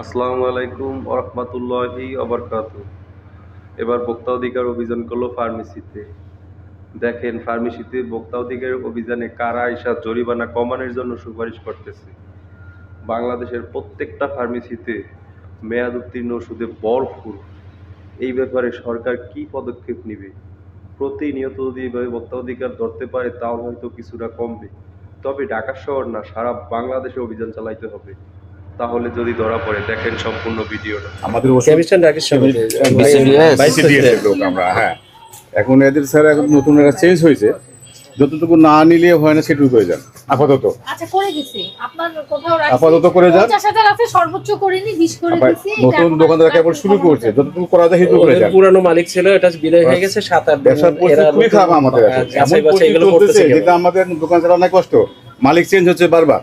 আসসালামু আলাইকুম ওরহমতুল্লাহি অবরকাত এবার ভোক্তা অধিকার অভিযান করল ফার্মেসিতে। দেখেন, ফার্মেসিতে ভোক্তা অধিকার অভিযানে কারা আইসা জরিমানা কমানোর জন্য সুপারিশ করতেছে? বাংলাদেশের প্রত্যেকটা ফার্মেসিতে মেয়াদ উত্তীর্ণ ওষুধে ভরপুর। এই ব্যাপারে সরকার কি পদক্ষেপ নেবে? প্রতিনিয়ত যদি এভাবে ভোক্তা অধিকার ধরতে পারে, তাও হয়তো কিছুটা কমবে। তবে ঢাকা শহর না, সারা বাংলাদেশে অভিযান চালাইতে হবে। তাহলে যদি ধরা পড়ে দেখেন সম্পূর্ণ ভিডিওটা। আমাদের? BCDS এর লোক আমরা হ্যাঁ এখন এদের স্যার এখন নতুন একটা চেঞ্জ হয়েছে। যতটুকু না নিলে হয় না সেটুকু হয়ে যান। আপাতত। আচ্ছা করে দিছি। আপনার কোথাও রাখছি? আপাতত করে যান। পঞ্চাশ হাজার আছে সর্বোচ্চ করিনি বিশ করে আবার দিছি নতুন দোকানদার কেবল শুরু করছে। যতটুকু করা যায় সেটুকু করে যান। পুরানো মালিক ছিল এটা বিদায় হয়ে গেছে সাত আট দিন পরিস্থিতি এরা খুবই খারাপ আমাদের এখন। এমন পরিস্থিতি চলতেছে যেটা আমাদের দোকান চালানো অনেক কষ্ট। মালিক চেঞ্জ হচ্ছে বারবার।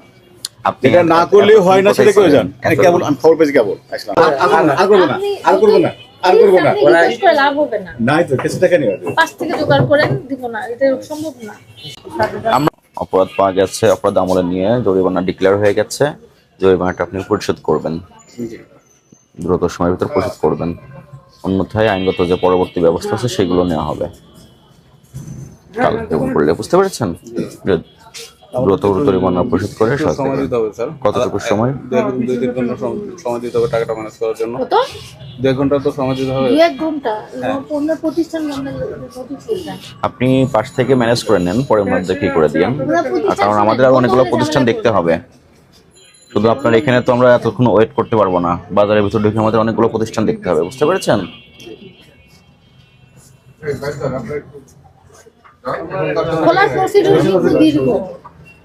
আপনি এটা না করলেও হয় না সেটা করে যান কেবল আমি খবর পেয়েছি কেবল আর- করব না আর করব না আর করব না। আপনি request করে লাভ হবে না। নাই তো কিছু টাকা নেই। পাঁচ থেকে জোগাড় করেন দিব না এটা সম্ভব না। আমরা অপরাধ পাওয়া গেছে অপরাধ আমলে নিয়ে জরিমানা ডিক্লেয়ার হয়ে গেছে। জরিমানাটা আপনি পরিশোধ করবেন। দ্রুত সময়ের ভিতর পরিশোধ করবেন। অন্যথায় আইনগত যে পরবর্তী ব্যবস্থা আছে সেগুলো নেওয়া হবে। কাল এরকম করলে বুঝতে পেরেছেন? জরিমানা পরিশোধ করে সময় দিতে হবে স্যার। কতটুকু সময়? দুই তিন ঘণ্টা সম- সময় দিতে হবে টাকাটা ম্যানেজ করার জন্য। কত? দুই ঘণ্টা তো সময় দিতে হবে। এক ঘণ্টা? প্রতিষ্ঠান আপনি পাশ থেকে ম্যানেজ করে নেন পরের মধ্যে কি করে দিয়েন? আর কারণ আমাদের আর অনেকগুলো প্রতিষ্ঠান দেখতে হবে। শুধু আপনার এখানে তো আমরা এতক্ষণ ওয়েট করতে পারব না। বাজারের ভিতর ঢুকে আমাদের অনেকগুলো প্রতিষ্ঠান দেখতে হবে বুঝতে পেরেছেন? খোলার প্রসিডিউর কিন্তু দীর্ঘ।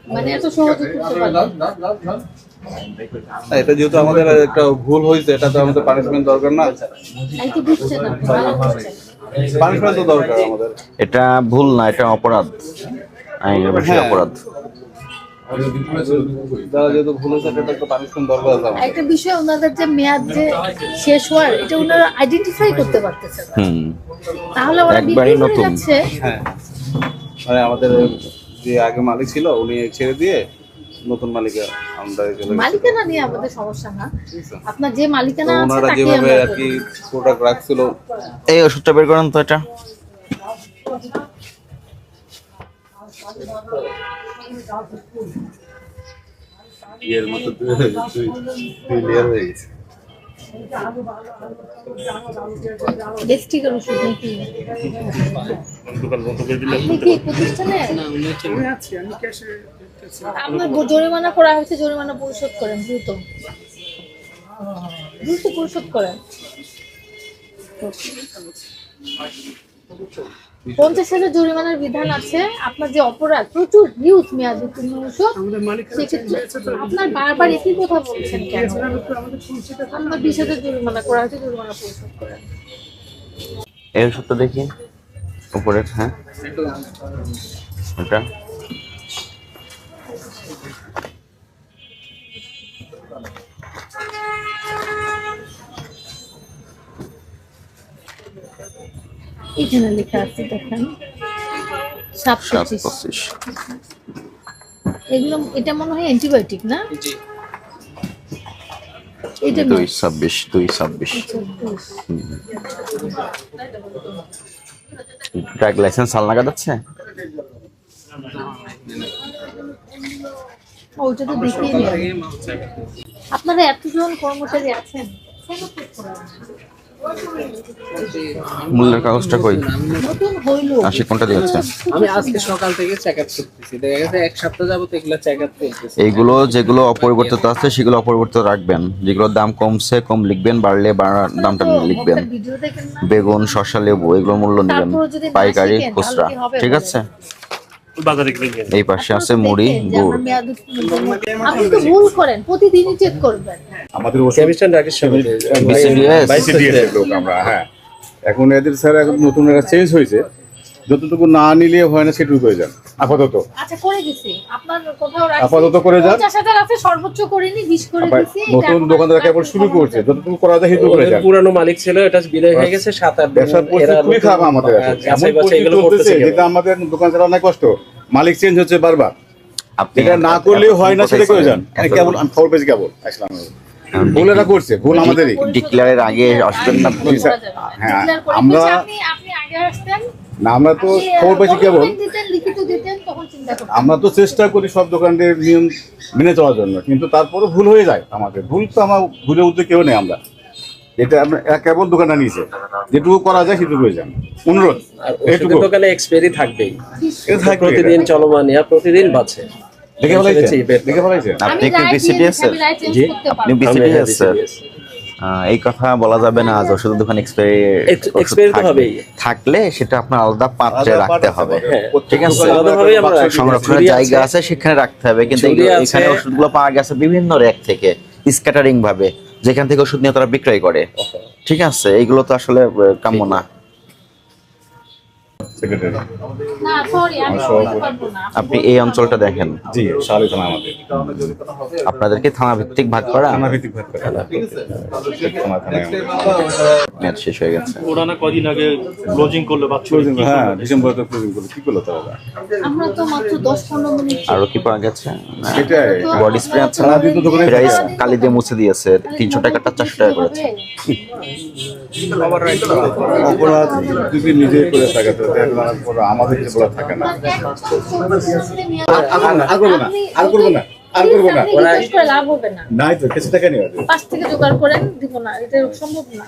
মানে এত সহজে করতে পারবে না। না, এটা যেহেতু আমাদের একটা ভুল হয়েছে এটা তো আমাদের পানিশমেন্ট দরকার না। পানিশমেন্ট তো দরকার আমাদের। এটা ভুল না এটা অপরাধ। আইনের বেশি হ্যাঁ। অপরাধ। যারা যেহেতু ভুল হয়েছে এটা একটা পানিশমেন্ট দরকার একটা বিষয় ওনাদের যে মেয়াদ যে শেষ হওয়ার এটা ওনারা আইডেন্টিফাই করতে পারতেছে হুম। তাহলে ওরা বিক্রি করে নতুন। যাচ্ছে। হ্যাঁ। মানে আমাদের যে আগে মালিক ছিল উনি ছেড়ে দিয়ে নতুন মালিকের আমরা মালিকানা নিয়ে আমাদের সমস্যা না। আপনার যে মালিকানা আছে ওনারা তাকে যেভাবে আর কি প্রোডাক্ট রাখছিল। এই ওষুধটা বের করেন তো এটা। ইয়ের মতো দুই দুই লেয়ার হয়ে গেছে। গেস্টিকের ওষুধ নাকি? আপনি কি প্রতিষ্ঠানে? আপনার জরিমানা করা হয়েছে জরিমানা পরিশোধ করেন দ্রুত। দ্রুত পরিশোধ করেন। পঞ্চাশ হাজার জরিমানার বিধান আছে। আপনার যে অপরাধ প্রচুর হিউজ মেয়াদ সেক্ষেত্রে আপনার বারবার একই কথা বলছেন কেন? আপনার বিশ হাজার জরিমানা করা হয়েছে জরিমানা পরিশোধ করেন। এই ওষুধটা দেখি। উপরে হ্যাঁ। এটা এখানে লেখা আছে দেখেন। পঁচিশ এগুলো এটা মনে হয় অ্যান্টিবায়োটিক না? এটা দুই ছাব্বিশ দুই ছাব্বিশ। লাইসেন্স সাল নাগাদ আছে ওইটা তো দেখিয়ে আপনারা এতজন কর্মচারী আছেন? মূল্যের কাগজটা কই? আশি কোনটা দিয়েছে? আমি আজকে সকাল থেকে চেক আপ করতেছি। দেখা গেছে এক সপ্তাহ যাবত এগুলো চেক আপ চলতেছে এইগুলো যেগুলো অপরিবর্তিত আছে সেগুলো অপরিবর্তিত রাখবেন। যেগুলোর দাম কমছে কম লিখবেন বাড়লে বাড়ার দামটা লিখবেন। বেগুন শসা লেবু এগুলোর মূল্য নেবেন। পাইকারি খুচরা। ঠিক কি এই পাশে আছে মুড়ি গুড়। আপনি তো ভুল করেন প্রতিদিনই চেক করবেন আমাদের ওষুধ কেমিস্টার রাকেশ সমিতি বিসিডিএস BCDS লোক আমরা হ্যাঁ এখন এদের স্যার এখন নতুন একটা চেঞ্জ হয়েছে যতটুকু না নিলে হয় না সেটুকু করে যান আপাতত। আচ্ছা করে দিছি। আপনার কোথাও আপাতত করে যান। পঞ্চাশ হাজার আছে সর্বোচ্চ করিনি বিশ করে দিছি নতুন দোকানদার কেবল শুরু করছে যতটুকু করা যায় সেটুকু করে যান। পুরানো মালিক ছিল এটা বিদায় হয়ে গেছে খুবই খারাপ আমাদের এগুলো করতেছে যেটা আমাদের দোকান চালানো অনেক কষ্ট। মালিক চেঞ্জ হচ্ছে বারবার। আপনি এটা না করলেও হয় না সেটা করে যান। কেবল আমি খবর পেয়েছি কেবল। ভুল এরা করছে ভুল আমাদেরই। ডিক্লেয়ারের আগে আসবেন না। হ্যাঁ, আমরা আমরা- আপনি আপনি আগে আসতেন। না আমরা তো খবর পাইছি কেবল। document দিতেন লিখিত দিতেন তখন চিন্তা করতেন আমরা তো চেষ্টা করি সব দোকানদের নিয়ম মেনে চলার জন্য কিন্তু তারপরে ভুল হয়ে যায় আমাদের। ভুল তো আমার ভুলে উঠতে কেউ নেই আমরা। এটা আমরা কেবল দোকানটা নিয়েছে। যেটুকু করা যায় সেটুকু হয়ে যান অনুরোধ আর দোকানে এক্সপায়ারি থাকবেই। প্রতিদিন চলমান ইয়া প্রতিদিন বাড়ছে দেখে ফেলাইছে দেখে ফেলাইছে আপনি কি করতে আপনি পারব। বিসিডি আমরা স্যার এই কথা বলা যাবে না আজ ওষুধের দোকান এক্সপায়ারি Ex- তো হবেই। থাকলে সেটা আপনার আলাদা পাত্রে রাখতে হবে। হ্যাঁ, ঠিক আছে? সংরক্ষণের জায়গা আছে। সেখানে রাখতে হবে। কিন্তু এখানে ওষুধগুলো পাওয়া গেছে বিভিন্ন র্যাক থেকে স্ক্যাটারিং ভাবে। যেখান থেকে ওষুধ নিয়ে তারা বিক্রয় করে। ঠিক আছে? এইগুলো তো আসলে কাম্য না। সেক্রেটারি। না সরি আমি বলতে পারব না। আপনি এই অঞ্চলটা দেখেন। জি শালি থানা আমাদের। আপনাদেরকে থানা ভিত্তিক ভাগ করা? থানা ভিত্তিক ভাগ করে। থানা মেয়াদ শেষ হয়ে গেছে। ওরা না কদিন আগে ক্লোজিং করল বাচ্চা Closing, হ্যাঁ ডিসেম্বরে তো ক্লোজিং করল। কি করল তারা? আমরা তো মাত্র দশ পনেরো মিনিট আরও কি পাওয়া গেছে? সেটাই। বডি স্প্রে আছে না? সারাদিন তো কালি দিয়ে মুছে দিয়েছে। তিনশো টাকাটা চারশো টাকা করেছে। অপরাধ যদি নিজে করে থাকে তো আমাদের কিছু বলা থাকে না। আর- করব না, আর করব না, আর করব না। লাভ হবে না নাই তো কেসে টাকা নেওয়া পাশ থেকে জোগাড় করেন দিব না এটা সম্ভব না।